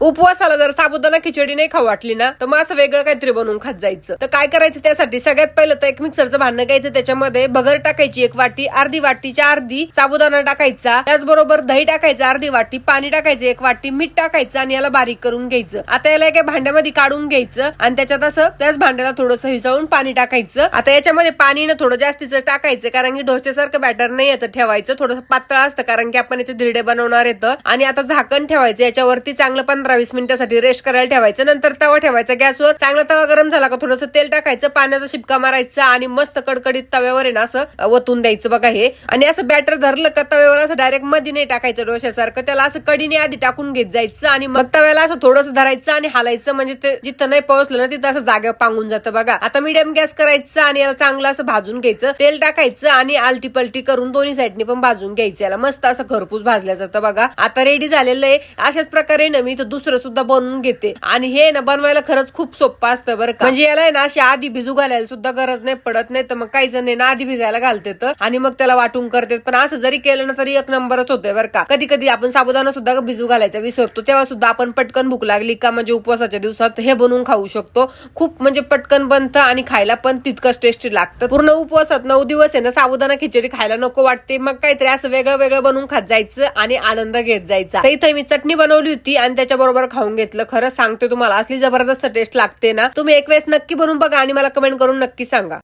उपवासाला जर साबुदाणा खिचडी नाही खाऊ वाटली ना तर मग असं वेगळं काहीतरी बनवून खात जायचं. तर काय करायचं त्यासाठी? सगळ्यात पहिलं तर एक मिक्सरचं भांडण घ्यायचं त्याच्यामध्ये बगर टाकायची एक वाटी अर्धी वाटीच्या अर्धी साबुदाणा टाकायचा. त्याचबरोबर दही टाकायचं अर्धी वाटी पाणी टाकायचं एक वाटी मीठ टाकायचं आणि याला बारीक करून घ्यायचं. आता याला एका भांड्यामध्ये काढून घ्यायचं आणि त्याच्यात असं त्याच भांड्याला थोडंसं हिसळून पाणी टाकायचं. आता याच्यामध्ये पाणी ना थोडं जास्तीचं टाकायचं कारण की डोश्यासारखं बॅटर नाही याचं ठेवायचं. थोडंसं पातळ असतं कारण की आपण याचे धिरडे बनवणार येतं. आणि आता झाकण ठेवायचं याच्यावरती चांगलं पण पंधरा वीस मिनिटासाठी रेस्ट करायला ठेवायचं. नंतर तवा ठेवायचा गॅसवर. चांगला तवा गरम झाला का थोडंसं तेल टाकायचं पाण्याचा शिपका मारायचा आणि मस्त कडकडीत तव्यावर आहे ना असं वतून द्यायचं बघा हे. आणि असं बॅटर धरलं का तव्यावर असं डायरेक्टमध्ये नाही टाकायचं डोश्यासारखं. त्याला असं कडीने आधी टाकून घेत जायचं आणि मग तव्याला असं थोडंसं धरायचं आणि हालायचं म्हणजे ते जिथं नाही पोहोचलं ना तिथं असं जागे पांगून जातं बघा. आता मीडियम गॅस करायचं आणि याला चांगलं असं भाजून घ्यायचं. तेल टाकायचं आणि आलटी पलटी करून दोन्ही साईडने पण भाजून घ्यायचं. याला मस्त असं खरपूस भाजल्या जातं बघा. आता रेडी झालेलं आहे. अशाच प्रकारे ना मी इथं दुसरं सुद्धा बनवून घेते. आणि हे ना बनवायला खरंच खूप सोपं असतं बरं का. म्हणजे याला आहे ना अशी आधी भिजू घालायला सुद्धा गरज नाही पडत नाही. तर मग काही जण ना आधी भिजायला घालते तर. आणि मग त्याला वाटून करते. पण असं जरी केलं ना तरी एक नंबरच होतोय बरं का. कधी कधी आपण साबुदाणा सुद्धा भिजू घालायचा विसरतो. तेव्हा सुद्धा आपण पटकन भूक लागली का म्हणजे उपवासाच्या दिवसात हे बनवून खाऊ शकतो. खूप म्हणजे पटकन बनतं आणि खायला पण तितकंच टेस्टी लागतं. पूर्ण उपवासात नऊ दिवस आहे ना साबुदाणा खिचडी खायला नको वाटते. मग काहीतरी असं वेगळं वेगळं बनवून खात जायचं आणि आनंद घेत जायचा. तर इथे मी चटणी बनवली होती आणि बरोबर खाऊन घेतलं. खरं सांगते तुम्हाला असली जबरदस्त टेस्ट लागते ना. तुम्ही एक वेळेस नक्की बनवून बघा आणि मला कमेंट करून नक्की सांगा.